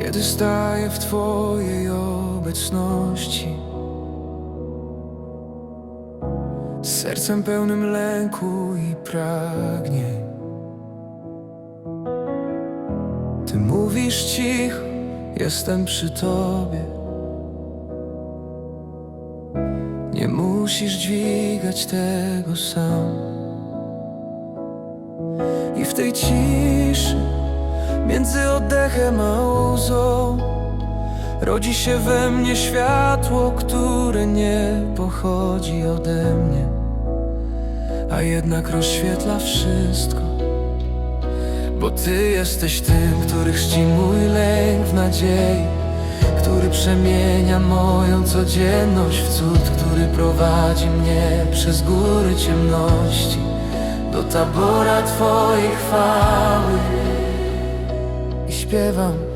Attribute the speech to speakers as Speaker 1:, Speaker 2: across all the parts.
Speaker 1: Kiedy staję w Twojej obecności. Sercem pełnym lęku i pragnień. Ty mówisz cicho, jestem przy Tobie. Nie musisz dźwigać tego sam. I w tej ciszy Między oddechem a łzą Rodzi się we mnie światło, które nie pochodzi ode mnie A jednak rozświetla wszystko. Bo Ty jesteś tym, który chrzci mój lęk w nadziei Który przemienia moją codzienność w cud Który prowadzi mnie przez góry ciemności Do tabora Twojej chwały śpiewam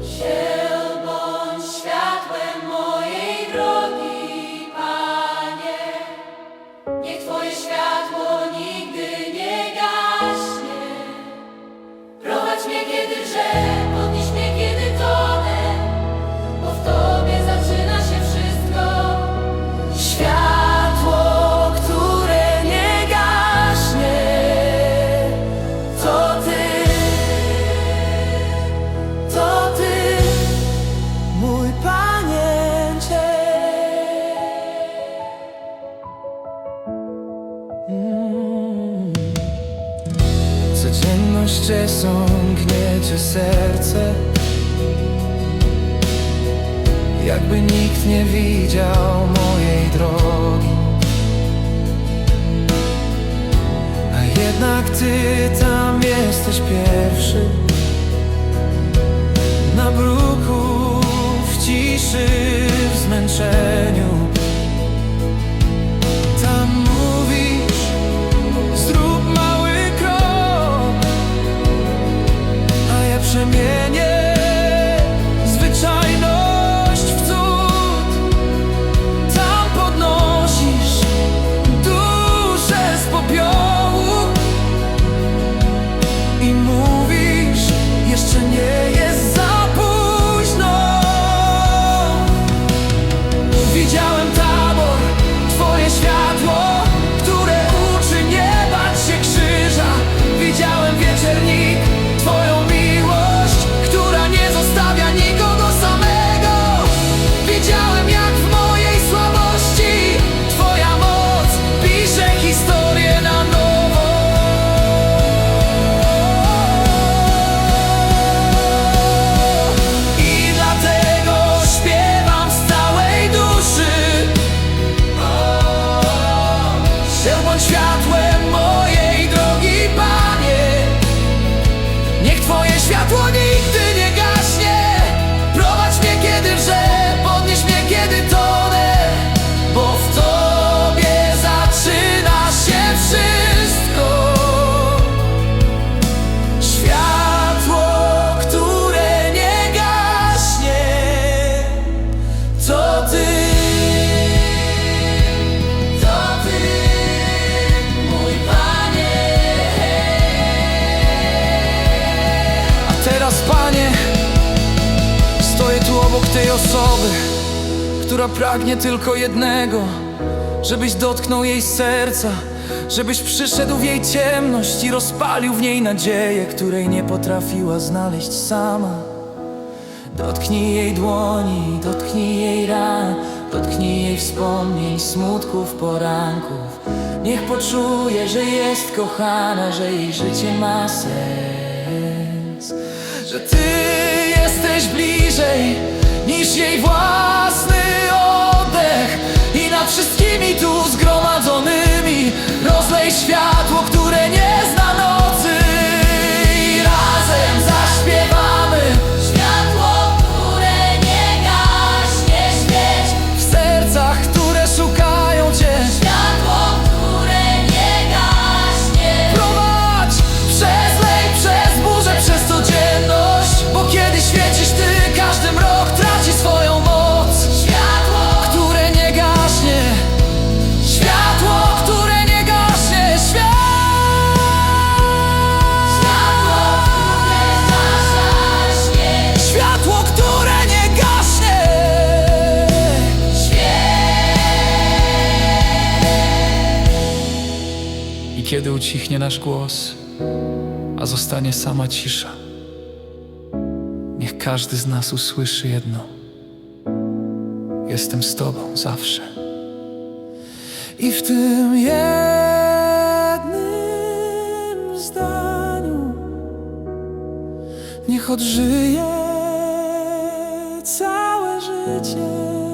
Speaker 1: Codzienność cię serce. Jakby nikt nie widział mojej drogi. A jednak ty tam jesteś pierwszy tej osoby, która pragnie tylko jednego, żebyś dotknął jej serca, żebyś przyszedł w jej ciemność i rozpalił w niej nadzieję, której nie potrafiła znaleźć sama. Dotknij jej dłoni, dotknij jej ran, dotknij jej wspomnień, smutków, poranków. Niech poczuje, że jest kochana, że jej życie ma sens. Że ty jesteś bliżej niż jej własny kiedy ucichnie nasz głos, a zostanie sama cisza. Niech każdy z nas usłyszy jedno. Jestem z Tobą zawsze. I w tym jednym zdaniu niech odżyje całe życie.